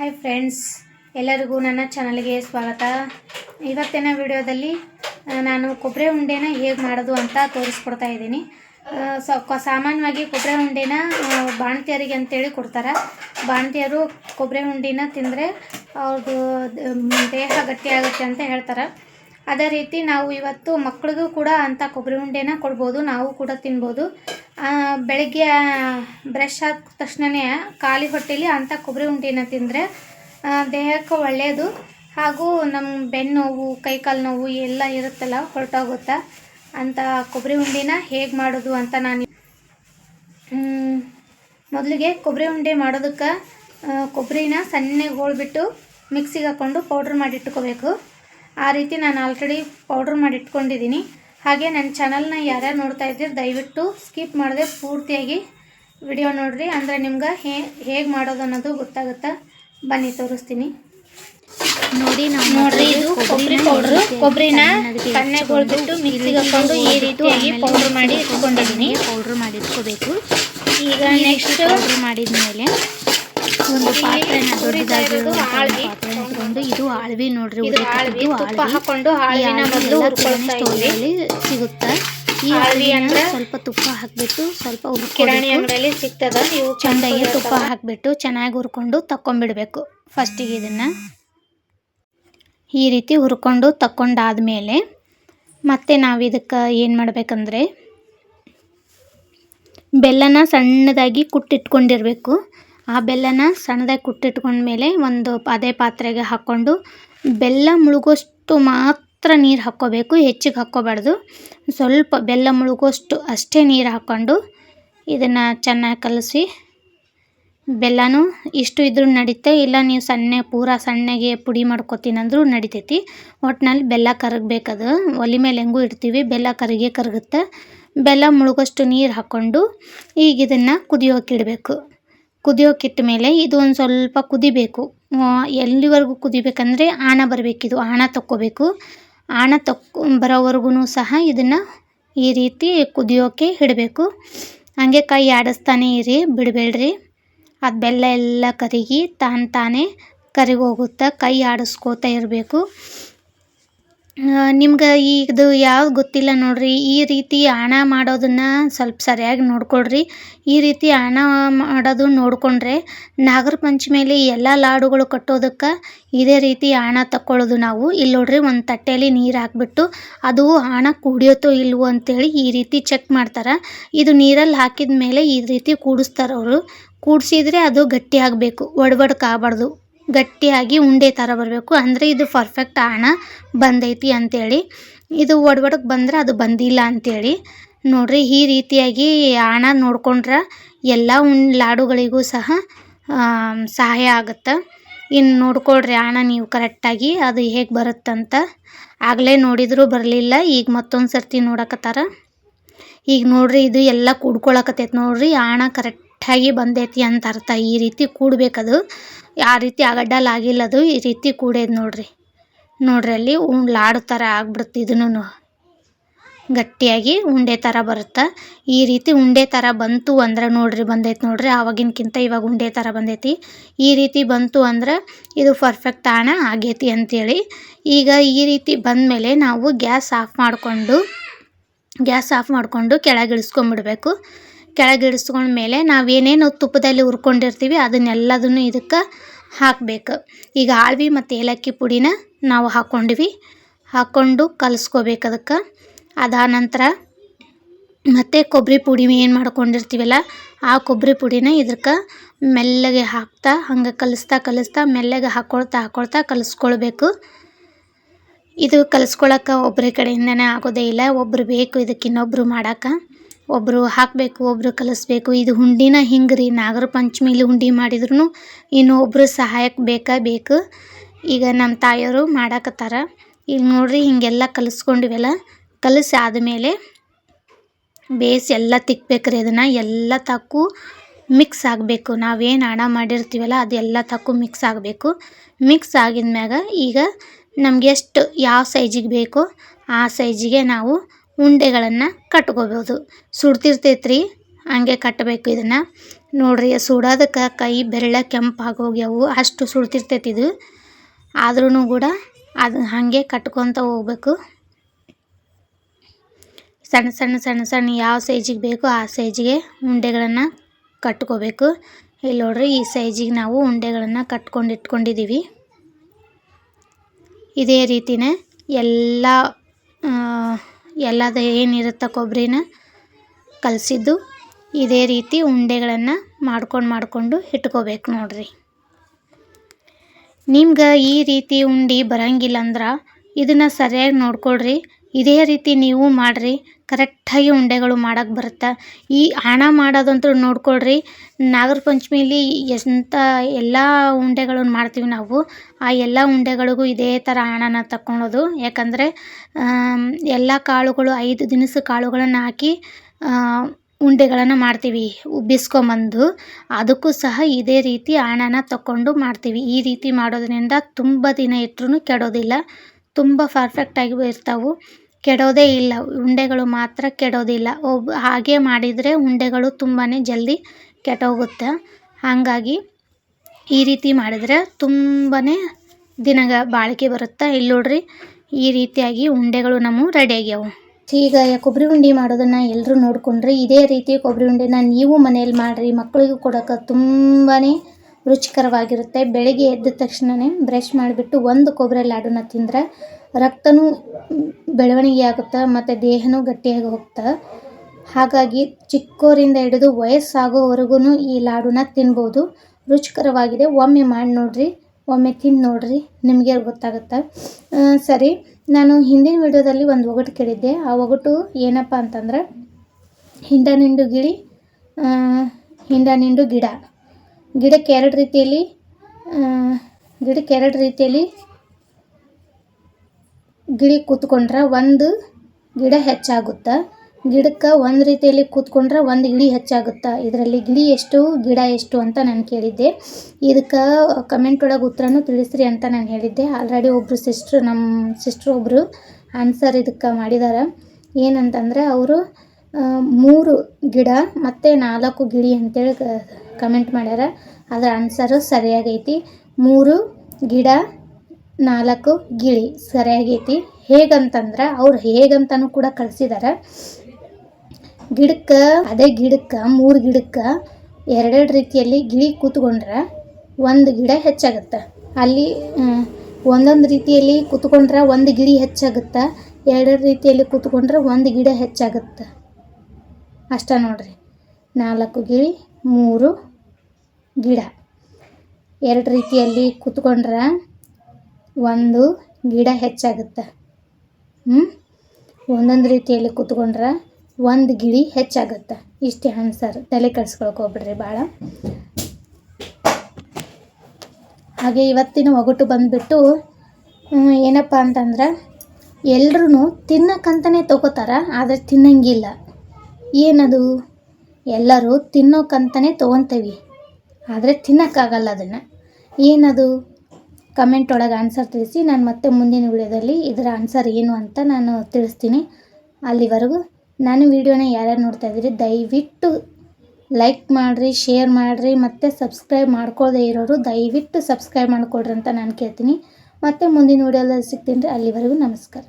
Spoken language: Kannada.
ಹಾಯ್ ಫ್ರೆಂಡ್ಸ್ ಎಲ್ಲರಿಗೂ ನನ್ನ ಚಾನಲ್ಗೆ ಸ್ವಾಗತ. ಇವತ್ತಿನ ವಿಡಿಯೋದಲ್ಲಿ ನಾನು ಕೊಬ್ಬರಿ ಉಂಡೆನ ಹೇಗೆ ಮಾಡೋದು ಅಂತ ತೋರಿಸ್ಕೊಡ್ತಾ ಇದ್ದೀನಿ. ಸೊ ಸಾಮಾನ್ಯವಾಗಿ ಕೊಬ್ಬರಿ ಉಂಡೆನ ಬಾಣ್ತಿಯರಿಗೆ ಅಂತೇಳಿ ಕೊಡ್ತಾರೆ. ಬಾಣ್ತಿಯರು ಕೊಬ್ಬರಿ ಉಂಡೆನ ತಿಂದರೆ ಅವ್ರದ್ದು ದೇಹ ಗಟ್ಟಿಯಾಗುತ್ತೆ ಅಂತ ಹೇಳ್ತಾರೆ. ಅದೇ ರೀತಿ ನಾವು ಇವತ್ತು ಮಕ್ಕಳಿಗೂ ಕೂಡ ಅಂಥ ಕೊಬ್ಬರಿ ಉಂಡೆನ ಕೊಡ್ಬೋದು, ನಾವು ಕೂಡ ತಿನ್ಬೋದು. ಬೆಳಗ್ಗೆ ಬ್ರಷ್ ಆದ ತಕ್ಷಣನೇ ಖಾಲಿ ಹೊಟ್ಟೆಲಿ ಅಂಥ ಕೊಬ್ಬರಿ ಉಂಡೆನ ತಿಂದರೆ ದೇಹಕ್ಕೆ ಒಳ್ಳೆಯದು ಹಾಗೂ ನಮ್ಮ ಬೆನ್ನು ನೋವು, ಕೈಕಾಲು ನೋವು ಎಲ್ಲ ಇರುತ್ತಲ್ಲ, ಹೊರಟೋಗುತ್ತೆ ಅಂಥ ಕೊಬ್ಬರಿ ಉಂಡೆನ ಹೇಗೆ ಮಾಡೋದು ಅಂತ ನಾನು ಮೊದಲಿಗೆ ಕೊಬ್ಬರಿ ಉಂಡೆ ಮಾಡೋದಕ್ಕೆ ಕೊಬ್ಬರಿನ ಸಣ್ಣಗೆ ಹೋಳ್ಬಿಟ್ಟು ಮಿಕ್ಸಿಗೆ ಹಾಕ್ಕೊಂಡು ಪೌಡ್ರ್ ಮಾಡಿಟ್ಕೋಬೇಕು ಆ ರೀತಿ ನಾನು ಆಲ್ರೆಡಿ ಪೌಡ್ರ್ ಮಾಡಿ ಇಟ್ಕೊಂಡಿದ್ದೀನಿ ಹಾಗೆ ನನ್ನ ಚಾನಲ್ನ ಯಾರ್ಯಾರು ನೋಡ್ತಾ ಇದ್ದೀರಿ ದಯವಿಟ್ಟು ಸ್ಕಿಪ್ ಮಾಡದೆ ಪೂರ್ತಿಯಾಗಿ ವಿಡಿಯೋ ನೋಡಿರಿ. ಅಂದರೆ ನಿಮ್ಗೆ ಹೇ ಹೇಗೆ ಮಾಡೋದು ಅನ್ನೋದು ಗೊತ್ತಾಗುತ್ತಾ? ಬನ್ನಿ ತೋರಿಸ್ತೀನಿ. ನೋಡಿ ನಾವು ನೋಡ್ರಿ ಇದು ಕೊಬ್ಬರಿ ಪೌಡ್ರ್ ಕೊಬ್ಬರಿನ ಸಣ್ಣಗೆ ಹೋಳ್ಬಿಟ್ಟು ಮಿಕ್ಸಿಗೆ ಹಾಕೊಂಡು ಈ ರೀತಿಯಾಗಿ ಪೌಡ್ರ್ ಮಾಡಿ ಇಟ್ಕೊಂಡಿದ್ದೀನಿ. ಪೌಡ್ರ್ ಮಾಡಿ ಇಟ್ಕೋಬೇಕು. ಈಗ ನೆಕ್ಸ್ಟ್ ಪೌಡ್ರ್ ಮಾಡಿದ್ಮೇಲೆ ಒಂದು ಪಾತ್ರೆನ ದೊಡ್ಡದಾಗಿರೋ ಆಳ್ವಿ. ಇಟ್ಕೊಂಡು ಇದು ಆಳ್ವಿ ನೋಡ್ರಿ ಸಿಗುತ್ತ ಆಳ್ವಿ ತುಪ್ಪ ಹಾಕೊಂಡು ಈ ಆಳ್ವಿನ ಆಳ್ವಿ ಮೊದಲು ಹುರ್ಕೊಳ್ತಾ ಇದ್ವಿ. ಸಿಗುತ್ತೆ. ಈ ಆಳ್ವಿ ಆಳ್ವಿನ ಅಂದ್ರೆ ಸ್ವಲ್ಪ ತುಪ್ಪ ಹಾಕ್ಬಿಟ್ಟು ಸ್ವಲ್ಪ ಕಿರಾಣಿ ಹುರ್ಕೋಬೇಕು ಅಂಗಡಿಯಲ್ಲಿ ಸಿಗ್ತದ ಇವು ಚಂದಾಗಿ ತುಪ್ಪ ಹಾಕ್ಬಿಟ್ಟು ಚೆನ್ನಾಗಿ ಹುರ್ಕೊಂಡು ತಕೊಂಡ್ಬಿಡ್ಬೇಕು ಫಸ್ಟಿಗೆ ಇದನ್ನ. ಈ ರೀತಿ ಹುರ್ಕೊಂಡು ತಕ್ಕೊಂಡಾದ್ಮೇಲೆ ಮತ್ತೆ ನಾವು ಇದಕ್ಕೆ ಏನು ಮಾಡಬೇಕಂದ್ರೆ ಬೆಲ್ಲನ ಸಣ್ಣದಾಗಿ ಕುಟ್ಟಿಟ್ಕೊಂಡಿರಬೇಕು. ಆ ಬೆಲ್ಲನ ಸಣ್ಣದಾಗಿ ಕುಟ್ಟಿಟ್ಕೊಂಡ್ಮೇಲೆ ಒಂದು ಅದೇ ಪಾತ್ರೆಗೆ ಹಾಕ್ಕೊಂಡು ಬೆಲ್ಲ ಮುಳುಗೋಷ್ಟು ಮಾತ್ರ ನೀರು ಹಾಕ್ಕೋಬೇಕು, ಹೆಚ್ಚಿಗೆ ಹಾಕ್ಕೋಬಾರ್ದು. ಸ್ವಲ್ಪ ಬೆಲ್ಲ ಮುಳುಗೋಷ್ಟು ಅಷ್ಟೇ ನೀರು ಹಾಕ್ಕೊಂಡು ಇದನ್ನು ಚೆನ್ನಾಗಿ ಕಲಸಿ, ಬೆಲ್ಲನೂ ಇಷ್ಟು ಇದ್ರೂ ನಡೀತೆ, ಇಲ್ಲ ನೀವು ಸಣ್ಣ, ಪೂರ ಸಣ್ಣಗೆ ಪುಡಿ ಮಾಡ್ಕೊತೀನಿ ಅಂದ್ರೂ ನಡಿತೈತಿ. ಒಟ್ನಲ್ಲಿ ಬೆಲ್ಲ ಕರಗಬೇಕದು. ಒಲೆ ಮೇಲೆ ಹೆಂಗೂ ಇಡ್ತೀವಿ, ಬೆಲ್ಲ ಕರಗಿ ಕರಗುತ್ತೆ. ಬೆಲ್ಲ ಮುಳುಗೋಷ್ಟು ನೀರು ಹಾಕ್ಕೊಂಡು ಈಗ ಇದನ್ನು ಕುದಿಯೋಕೆ ಇಡಬೇಕು. ಕುದಿಯೋಕೆ ಇಟ್ಟ ಮೇಲೆ ಇದು ಒಂದು ಸ್ವಲ್ಪ ಕುದಿಬೇಕು. ಎಲ್ಲಿವರೆಗೂ ಕುದಿಬೇಕಂದ್ರೆ ಆಣ ಬರಬೇಕಿದು, ಆಣ ತಕ್ಕೋಬೇಕು. ಆಣ ತಕ್ಕೊ ಬರೋವರೆಗೂ ಸಹ ಇದನ್ನು ಈ ರೀತಿ ಕುದಿಯೋಕೆ ಇಡಬೇಕು. ಹಾಗೆ ಕೈ ಆಡಿಸ್ತಾನೆ ಇರಿ, ಬಿಡಬೇಡ್ರಿ. ಅದು ಬೆಲ್ಲ ಎಲ್ಲ ಕರಗಿ ತಾನು ತಾನೇ ಕರಿಗೋಗುತ್ತೆ ಕೈ ಆಡಿಸ್ಕೋತಾ ಇರಬೇಕು. ನಿಮ್ಗೆ ಇದು ಯಾವ್ದು ಗೊತ್ತಿಲ್ಲ ನೋಡ್ರಿ. ಈ ರೀತಿ ಹಣ ಮಾಡೋದನ್ನು ಸ್ವಲ್ಪ ಸರಿಯಾಗಿ ನೋಡ್ಕೊಳ್ರಿ. ಈ ರೀತಿ ಹಣ ಮಾಡೋದು ನೋಡಿಕೊಂಡ್ರೆ ನಾಗರ ಪಂಚಮಿಯಲ್ಲಿ ಎಲ್ಲ ಲಾಡುಗಳು ಕಟ್ಟೋದಕ್ಕೆ ಇದೇ ರೀತಿ ಹಣ ತಕ್ಕೊಳ್ಳೋದು ನಾವು. ಇಲ್ಲಿ ನೋಡ್ರಿ ಒಂದು ತಟ್ಟೆಯಲ್ಲಿ ನೀರು ಹಾಕ್ಬಿಟ್ಟು ಅದು ಹಣ ಕುಡಿಯುತ್ತೋ ಇಲ್ವೋ ಅಂತೇಳಿ ಈ ರೀತಿ ಚೆಕ್ ಮಾಡ್ತಾರೆ. ಇದು ನೀರಲ್ಲಿ ಹಾಕಿದ ಮೇಲೆ ಈ ರೀತಿ ಕೂಡಿಸ್ತಾರೆ ಅವರು. ಕೂಡಿಸಿದ್ರೆ ಅದು ಗಟ್ಟಿ ಆಗಬೇಕು. ಒಡಬಡ್ಕ ಆಗಬಾರ್ದು. ಗಟ್ಟಿಯಾಗಿ ಉಂಡೆ ಥರ ಬರಬೇಕು. ಅಂದರೆ ಇದು ಪರ್ಫೆಕ್ಟ್ ಹಣ ಬಂದೈತಿ ಅಂತೇಳಿ. ಇದು ಒಡವಡಕ್ಕೆ ಬಂದರೆ ಅದು ಬಂದಿಲ್ಲ ಅಂತೇಳಿ. ನೋಡ್ರಿ, ಈ ರೀತಿಯಾಗಿ ಹಣ ನೋಡ್ಕೊಂಡ್ರೆ ಎಲ್ಲ ಉಣ್ ಲಾಡುಗಳಿಗೂ ಸಹ ಸಹಾಯ ಆಗುತ್ತೆ. ಇನ್ನು ನೋಡ್ಕೊಳ್ರಿ ಹಣ ನೀವು ಕರೆಕ್ಟಾಗಿ ಅದು ಹೇಗೆ ಬರುತ್ತಂತ. ಆಗಲೇ ನೋಡಿದರೂ ಬರಲಿಲ್ಲ, ಈಗ ಮತ್ತೊಂದು ಸರ್ತಿ ನೋಡಕತ್ತಾರ. ಈಗ ನೋಡ್ರಿ ಇದು ಎಲ್ಲ ಕೂಡ್ಕೊಳಕತ್ತೈತೆ ನೋಡ್ರಿ, ಆಣ ಕರೆಕ್ಟಾಗಿ ಬಂದೈತಿ ಅಂತ ಅರ್ಥ. ಈ ರೀತಿ ಕೂಡ್ಬೇಕದು. ಆ ರೀತಿ ಅಗಡ್ಡಲ್ ಆಗಿಲ್ಲ ಅದು ಈ ರೀತಿ ಕೂಡೈತೆ ನೋಡ್ರಿ. ನೋಡ್ರಿ ಅಲ್ಲಿ ಲಾಡು ಥರ ಆಗ್ಬಿಡುತ್ತೆ ಇದನ್ನು. ಗಟ್ಟಿಯಾಗಿ ಉಂಡೆ ಥರ ಬರುತ್ತೆ. ಈ ರೀತಿ ಉಂಡೆ ಥರ ಬಂತು ಅಂದ್ರೆ ನೋಡ್ರಿ, ಬಂದೈತೆ ನೋಡ್ರಿ. ಆವಾಗಿನಕ್ಕಿಂತ ಇವಾಗ ಉಂಡೆ ಥರ ಬಂದೈತಿ. ಈ ರೀತಿ ಬಂತು ಅಂದ್ರೆ ಇದು ಪರ್ಫೆಕ್ಟ್ ಆಣ ಆಗೈತಿ ಅಂಥೇಳಿ ಈಗ ಈ ರೀತಿ ಬಂದಮೇಲೆ ನಾವು ಗ್ಯಾಸ್ ಆಫ್ ಮಾಡಿಕೊಂಡು, ಗ್ಯಾಸ್ ಆಫ್ ಮಾಡಿಕೊಂಡು ಕೆಳಗೆ ಇಳಿಸ್ಕೊಂಬಿಡ್ಬೇಕು ಮೇಲೆ ನಾವು ನಾವೇನೇನು ತುಪ್ಪದಲ್ಲಿ ಹುರ್ಕೊಂಡಿರ್ತೀವಿ, ಅದನ್ನೆಲ್ಲದನ್ನು ಇದಕ್ಕೆ ಹಾಕಬೇಕು. ಈಗ ಆಳ್ವಿ ಮತ್ತು ಏಲಕ್ಕಿ ಪುಡಿನ ನಾವು ಹಾಕ್ಕೊಂಡ್ವಿ ಹಾಕ್ಕೊಂಡು ಕಲಿಸ್ಕೋಬೇಕು ಅದಕ್ಕೆ. ಅದಾದ ನಂತರ ಮತ್ತು ಕೊಬ್ಬರಿ ಪುಡಿ ಏನು ಮಾಡ್ಕೊಂಡಿರ್ತೀವಲ್ಲ, ಆ ಕೊಬ್ಬರಿ ಪುಡಿನ ಇದಕ್ಕೆ ಮೆಲ್ಲಗೆ ಹಾಕ್ತಾ, ಹಂಗೆ ಕಲಿಸ್ತಾ ಕಲಿಸ್ತಾ ಮೆಲ್ಲಗೆ ಹಾಕ್ಕೊಳ್ತಾ ಹಾಕ್ಕೊಳ್ತಾ ಕಲಿಸ್ಕೊಳ್ಬೇಕು. ಇದು ಕಲಿಸ್ಕೊಳಕ್ಕೆ ಒಬ್ಬರ ಕಡೆಯಿಂದನೇ ಆಗೋದೇ ಇಲ್ಲ ಒಬ್ಬರು ಬೇಕು ಇದಕ್ಕೆ ಇನ್ನೊಬ್ಬರು ಮಾಡೋಕೆ. ಒಬ್ಬರು ಹಾಕಬೇಕು ಒಬ್ಬರು ಕಲಿಸ್ಬೇಕು. ಇದು ಹುಂಡಿನ ಹಿಂಗೆ ರೀ. ನಾಗರ ಪಂಚಮಿಲಿ ಹುಂಡಿ ಮಾಡಿದ್ರು ಇನ್ನೊಬ್ರು ಸಹಾಯಕ್ಕೆ ಬೇಕಾ ಬೇಕು. ಈಗ ನಮ್ಮ ತಾಯಿಯವರು ಮಾಡಾಕತ್ತಾರ. ಈಗ ನೋಡ್ರಿ ಹಿಂಗೆಲ್ಲ ಕಲಿಸ್ಕೊಂಡಿವೆಲ್ಲ. ಕಲಿಸಿ ಆದಮೇಲೆ ಬೇಸ್ ಎಲ್ಲ ತಿಕ್ಬೇಕ್ರಿ ಅದನ್ನು. ಎಲ್ಲ ತಕ್ಕು ಮಿಕ್ಸ್ ಆಗಬೇಕು. ನಾವೇನು ಹಣ ಮಾಡಿರ್ತೀವಲ್ಲ ಅದೆಲ್ಲ ತಕ್ಕು ಮಿಕ್ಸ್ ಆಗಬೇಕು. ಮಿಕ್ಸ್ ಆಗಿದ್ಮ್ಯಾಗ ಈಗ ನಮ್ಗೆ ಎಷ್ಟು ಯಾವ ಸೈಜಿಗೆ ಬೇಕೋ ಆ ಸೈಜಿಗೆ ನಾವು ಉಂಡೆಗಳನ್ನು ಕಟ್ಕೋಬೋದು. ಸುಡ್ತಿರ್ತೈತ್ರಿ, ಹಂಗೆ ಕಟ್ಟಬೇಕು ಇದನ್ನು. ನೋಡ್ರಿ, ಸುಡೋದಕ್ಕೆ ಕೈ ಬೆರಳ ಕೆಂಪಾಗೋಗ್ಯಾವು, ಅಷ್ಟು ಸುಡ್ತಿರ್ತೈತಿ ಇದು. ಆದ್ರೂ ಕೂಡ ಅದು ಹಾಗೆ ಕಟ್ಕೊತ ಹೋಗ್ಬೇಕು. ಸಣ್ಣ ಸಣ್ಣ ಸಣ್ಣ ಸಣ್ಣ ಯಾವ ಸೈಜಿಗೆ ಬೇಕೋ ಆ ಸೈಜಿಗೆ ಉಂಡೆಗಳನ್ನು ಕಟ್ಕೋಬೇಕು. ಇಲ್ಲಿ ನೋಡ್ರಿ, ಈ ಸೈಜಿಗೆ ನಾವು ಉಂಡೆಗಳನ್ನು ಕಟ್ಕೊಂಡು ಇಟ್ಕೊಂಡಿದ್ದೀವಿ ಇದೇ ರೀತಿನೇ ಎಲ್ಲ ಎಲ್ಲದ ಏನಿರುತ್ತೆ ಕೊಬ್ಬರಿನ ಕಲಸಿದ್ದು, ಇದೇ ರೀತಿ ಉಂಡೆಗಳನ್ನು ಮಾಡ್ಕೊಂಡು ಮಾಡಿಕೊಂಡು ಇಟ್ಕೋಬೇಕು ನೋಡ್ರಿ. ನಿಮ್ಗೆ ಈ ರೀತಿ ಉಂಡೆ ಬರಂಗಿಲ್ಲ ಅಂದ್ರೆ ಇದನ್ನು ಸರಿಯಾಗಿ ನೋಡ್ಕೊಳ್ರಿ. ಇದೇ ರೀತಿ ನೀವು ಮಾಡಿರಿ. ಕರೆಕ್ಟಾಗಿ ಉಂಡೆಗಳು ಮಾಡೋಕ್ಕೆ ಬರುತ್ತೆ? ಈ ಹಣ ಮಾಡೋದಂತೂ ನೋಡ್ಕೊಳ್ರಿ. ನಾಗರ ಪಂಚಮಿಲಿ ಎಂಥ ಎಲ್ಲ ಉಂಡೆಗಳನ್ನು ಮಾಡ್ತೀವಿ ನಾವು. ಆ ಎಲ್ಲ ಉಂಡೆಗಳಿಗೂ ಇದೇ ಥರ ಹಣನ ತಗೊಳ್ಳೋದು ಯಾಕಂದರೆ ಎಲ್ಲ ಕಾಳುಗಳು ಐದು ದಿನಸ ಕಾಳುಗಳನ್ನು ಹಾಕಿ ಉಂಡೆಗಳನ್ನು ಮಾಡ್ತೀವಿ, ಉಬ್ಬಿಸ್ಕೊಂಬಂದು. ಅದಕ್ಕೂ ಸಹ ಇದೇ ರೀತಿ ಹಣನ ತಗೊಂಡು ಮಾಡ್ತೀವಿ. ಈ ರೀತಿ ಮಾಡೋದ್ರಿಂದ ತುಂಬ ದಿನ ಇಟ್ಟರೂ ಕೆಡೋದಿಲ್ಲ. ತುಂಬ ಪರ್ಫೆಕ್ಟಾಗಿ ಇರ್ತಾವೆ. ಕೆಡೋದೇ ಇಲ್ಲ. ಉಂಡೆಗಳು ಮಾತ್ರ ಕೆಡೋದಿಲ್ಲ. ಒಬ್ಬ ಹಾಗೆ ಮಾಡಿದರೆ ಉಂಡೆಗಳು ತುಂಬಾ ಜಲ್ದಿ ಕೆಟ್ಟೋಗುತ್ತೆ. ಹಾಗಾಗಿ ಈ ರೀತಿ ಮಾಡಿದರೆ ತುಂಬಾ ದಿನಗ ಬಾಳಿಕೆ ಬರುತ್ತೆ? ಇಲ್ಲಿ ನೋಡ್ರಿ, ಈ ರೀತಿಯಾಗಿ ಉಂಡೆಗಳು ನಮ್ಮ ರೆಡಿ ಆಗ್ಯಾವು. ಈಗ ಕೊಬ್ಬರಿ ಉಂಡೆ ಮಾಡೋದನ್ನು ಎಲ್ಲರೂ ನೋಡ್ಕೊಂಡ್ರಿ ಇದೇ ರೀತಿ ಕೊಬ್ಬರಿ ಉಂಡೆನ ನೀವು ಮನೇಲಿ ಮಾಡಿರಿ ಮಕ್ಕಳಿಗೂ ಕೊಡೋಕೆ ತುಂಬಾ ರುಚಿಕರವಾಗಿರುತ್ತೆ. ಬೆಳಗ್ಗೆ ಎದ್ದ ತಕ್ಷಣವೇ ಬ್ರಷ್ ಮಾಡಿಬಿಟ್ಟು ಒಂದು ಕೊಬ್ಬರಿ ಲಾಡೂನ ತಿಂದರೆ ರಕ್ತನೂ ಬೆಳವಣಿಗೆ ಆಗುತ್ತೆ ಮತ್ತು ದೇಹನೂ ಗಟ್ಟಿಯಾಗಿ ಹೋಗ್ತಾ ಹಾಗಾಗಿ ಚಿಕ್ಕೋರಿಂದ ಹಿಡಿದು ವಯಸ್ಸಾಗೋವರೆಗೂ ಈ ಲಾಡುನ ತಿನ್ಬೋದು. ರುಚಿಕರವಾಗಿದೆ. ಒಮ್ಮೆ ಮಾಡಿ ನೋಡಿರಿ, ಒಮ್ಮೆ ತಿಂದು ನೋಡಿರಿ, ನಿಮಗೆ ಗೊತ್ತಾಗುತ್ತೆ. ಸರಿ, ನಾನು ಹಿಂದಿನ ವಿಡಿಯೋದಲ್ಲಿ ಒಂದು ಒಗಟು ಕೇಳಿದ್ದೆ. ಆ ಒಗಟು ಏನಪ್ಪ ಅಂತಂದ್ರೆ, ಹಿಂಡ ನಿಂಡು ಗಿಳಿ ಹಿಂಡ ನಿಂಡು ಗಿಡ. ಗಿಡಕ್ಕೆ ಎರಡು ರೀತಿಯಲ್ಲಿ ಗಿಡಕ್ಕೆ ಎರಡು ರೀತಿಯಲ್ಲಿ ಗಿಳಿ ಕೂತ್ಕೊಂಡ್ರೆ ಒಂದು ಗಿಡ ಹೆಚ್ಚಾಗುತ್ತೆ. ಗಿಡಕ್ಕೆ ಒಂದು ರೀತಿಯಲ್ಲಿ ಕೂತ್ಕೊಂಡ್ರೆ ಒಂದು ಗಿಳಿ ಹೆಚ್ಚಾಗುತ್ತೆ. ಇದರಲ್ಲಿ ಗಿಳಿ ಎಷ್ಟು, ಗಿಡ ಎಷ್ಟು ಅಂತ ನಾನು ಕೇಳಿದ್ದೆ. ಇದಕ್ಕೆ ಕಮೆಂಟ್ ಒಳಗೆ ಉತ್ತರನೂ ತಿಳಿಸ್ರಿ ಅಂತ ನಾನು ಹೇಳಿದ್ದೆ. ಆಲ್ರೆಡಿ ಒಬ್ಬರು ಸಿಸ್ಟ್ರು ನಮ್ಮ ಸಿಸ್ಟ್ರು ಒಬ್ಬರು ಆನ್ಸರ್ ಇದಕ್ಕೆ ಮಾಡಿದ್ದಾರೆ ಏನಂತಂದರೆ, ಅವರು ಮೂರು ಗಿಡ ಮತ್ತು ನಾಲ್ಕು ಗಿಳಿ ಅಂತೇಳಿ ಕಮೆಂಟ್ ಮಾಡ್ಯಾರ. ಅದರ ಆನ್ಸರು ಸರಿಯಾಗೈತಿ. ಮೂರು ಗಿಡ, ನಾಲ್ಕು ಗಿಳಿ ಸರಿಯಾಗೈತಿ. ಹೇಗಂತಂದ್ರೆ ಅವ್ರು ಹೇಗಂತನೂ ಕೂಡ ಕಳಿಸಿದ್ದಾರೆ ಗಿಡಕ್ಕೆ, ಅದೇ ಗಿಡಕ್ಕೆ, ಮೂರು ಗಿಡಕ್ಕೆ ಎರಡೆರಡು ರೀತಿಯಲ್ಲಿ ಗಿಳಿ ಕೂತ್ಕೊಂಡ್ರೆ ಒಂದು ಗಿಡ ಹೆಚ್ಚಾಗುತ್ತೆ. ಅಲ್ಲಿ ಒಂದೊಂದು ರೀತಿಯಲ್ಲಿ ಕೂತ್ಕೊಂಡ್ರೆ ಒಂದು ಗಿಳಿ ಹೆಚ್ಚಾಗುತ್ತೆ. ಎರಡೆರಡು ರೀತಿಯಲ್ಲಿ ಕೂತ್ಕೊಂಡ್ರೆ ಒಂದು ಗಿಡ ಹೆಚ್ಚಾಗುತ್ತೆ. ಅಷ್ಟ ನೋಡ್ರಿ. ನಾಲ್ಕು ಗಿಳಿ, ಮೂರು ಗಿಡ. ಎರಡು ರೀತಿಯಲ್ಲಿ ಕೂತ್ಕೊಂಡ್ರೆ ಒಂದು ಗಿಡ ಹೆಚ್ಚಾಗುತ್ತೆ. ಹ್ಞೂ ಒಂದೊಂದು ರೀತಿಯಲ್ಲಿ ಕೂತ್ಕೊಂಡ್ರೆ ಒಂದು ಗಿಳಿ ಹೆಚ್ಚಾಗುತ್ತೆ. ಇಷ್ಟೇ ಆನ್ಸರ್ ತಲೆ ಕೆಡಿಸ್ಕೊಳಕ್ಕೆ ಭಾಳ ಹಾಗೆ ಇವತ್ತಿನ ಒಗಟು ಬಂದುಬಿಟ್ಟು ಏನಪ್ಪ ಅಂತಂದ್ರೆ ಎಲ್ಲರೂ ತಿನ್ನಕ್ಕಂತಲೇ ತೊಗೋತಾರೆ, ಆದರೆ ತಿನ್ನಂಗಿಲ್ಲ. ಏನದು? ಎಲ್ಲರೂ ತಿನ್ನೋಕ್ಕಂತಲೇ ತೊಗೊತೀವಿ ಆದರೆ ತಿನ್ನೋಕ್ಕಾಗಲ್ಲ ಅದನ್ನು. ಏನದು? ಕಮೆಂಟ್ ಒಳಗೆ ಆನ್ಸರ್ ತಿಳಿಸಿ, ನಾನು ಮತ್ತೆ ಮುಂದಿನ ವಿಡಿಯೋದಲ್ಲಿ ಇದರ ಆನ್ಸರ್ ಏನು ಅಂತ ನಾನು ತಿಳಿಸ್ತೀನಿ. ಅಲ್ಲಿವರೆಗೂ ನಾನು ವಿಡಿಯೋನ ಯಾರ್ಯಾರು ನೋಡ್ತಾ ಇದ್ದೀರಿ, ದಯವಿಟ್ಟು ಲೈಕ್ ಮಾಡಿರಿ ಶೇರ್ ಮಾಡಿರಿ, ಮತ್ತು ಸಬ್ಸ್ಕ್ರೈಬ್ ಮಾಡ್ಕೊಳ್ಳದೆ ಇರೋರು ದಯವಿಟ್ಟು ಸಬ್ಸ್ಕ್ರೈಬ್ ಮಾಡಿಕೊಡ್ರಿ ಅಂತ ನಾನು ಕೇಳ್ತೀನಿ. ಮತ್ತೆ ಮುಂದಿನ ವಿಡಿಯೋದಲ್ಲಿ ಸಿಗ್ತೀನಿ ರೀ. ಅಲ್ಲಿವರೆಗೂ ನಮಸ್ಕಾರ.